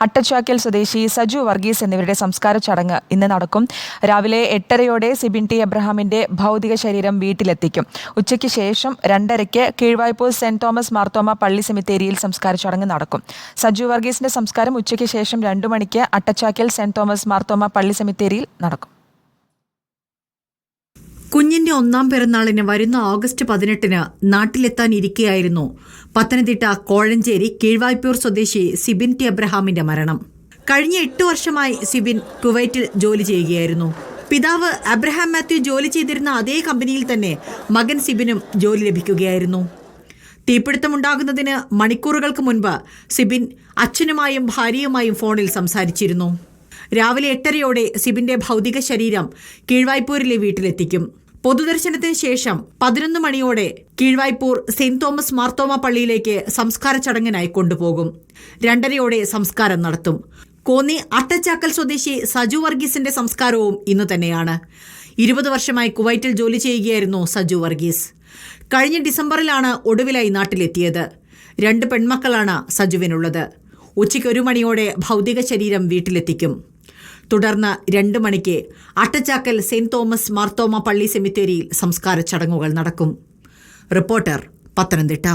അട്ടച്ചാക്കൽ സ്വദേശി സജു വർഗീസ് എന്നിവരുടെ സംസ്കാര ചടങ്ങ് ഇന്ന് നടക്കും. രാവിലെ എട്ടരയോടെ സിബിൻ ടി എബ്രഹാമിന്റെ ഭൗതിക ശരീരം വീട്ടിലെത്തിക്കും. ഉച്ചയ്ക്ക് ശേഷം രണ്ടരയ്ക്ക് കീഴ്വായ്പൂർ സെന്റ് തോമസ് മാർത്തോമ പള്ളി സെമിത്തേരിയിൽ സംസ്കാര ചടങ്ങ് നടക്കും. സജു വർഗീസിന്റെ സംസ്കാരം ഉച്ചയ്ക്ക് ശേഷം രണ്ടു മണിക്ക് അട്ടച്ചാക്കൽ സെന്റ് തോമസ് മാർത്തോമ പള്ളി സെമിത്തേരിയിൽ നടക്കും. കുഞ്ഞിന്റെ ഒന്നാം പിറന്നാളിന് വരുന്ന ഓഗസ്റ്റ് പതിനെട്ടിന് നാട്ടിലെത്താനിരിക്കെയായിരുന്നു. പത്തനംതിട്ട കോഴഞ്ചേരി കീഴ്വായ്പൂർ സ്വദേശി സിബിൻ ടി. അബ്രഹാമിന്റെ മരണം. കഴിഞ്ഞ എട്ട് വർഷമായി സിബിൻ കുവൈറ്റിൽ ജോലി ചെയ്യുകയായിരുന്നു. പിതാവ് അബ്രഹാം മാത്യു ജോലി ചെയ്തിരുന്ന അതേ കമ്പനിയിൽ തന്നെ മകൻ സിബിനും ജോലി ലഭിക്കുകയായിരുന്നു. തീപിടുത്തമുണ്ടാകുന്നതിന് മണിക്കൂറുകൾക്ക് മുൻപ് സിബിൻ അച്ഛനുമായും ഭാര്യയുമായും ഫോണിൽ സംസാരിച്ചിരുന്നു. രാവിലെ എട്ടരയോടെ സിബിന്റെ ഭൗതിക ശരീരം കീഴ്വായ്പൂരിലെ വീട്ടിലെത്തിക്കും. പൊതുദർശനത്തിന് ശേഷം പതിനൊന്ന് മണിയോടെ കീഴ്വായ്പൂർ സെന്റ് തോമസ് മാർത്തോമ പള്ളിയിലേക്ക് സംസ്കാര ചടങ്ങിനായി കൊണ്ടുപോകും. രണ്ടരയോടെ സംസ്കാരം നടത്തും. കോന്നി അട്ടച്ചാക്കൽ സ്വദേശി സജു വർഗീസിന്റെ സംസ്കാരവും ഇന്നു തന്നെയാണ്. ഇരുപത് വർഷമായി കുവൈറ്റിൽ ജോലി ചെയ്യുകയായിരുന്നു സജു വർഗീസ്. കഴിഞ്ഞ ഡിസംബറിലാണ് ഒടുവിലായി നാട്ടിലെത്തിയത്. രണ്ട് പെൺമക്കളാണ് സജുവിനുള്ളത്. ഉച്ചയ്ക്ക് ഒരു മണിയോടെ ഭൗതിക ശരീരം വീട്ടിലെത്തിക്കും. തുടർന്ന് രണ്ട് മണിക്ക് അട്ടച്ചാക്കൽ സെന്റ് തോമസ് മാർത്തോമ പള്ളി സെമിത്തേരിയിൽ സംസ്കാര ചടങ്ങുകൾ നടക്കും. റിപ്പോർട്ടർ പത്തനംതിട്ട.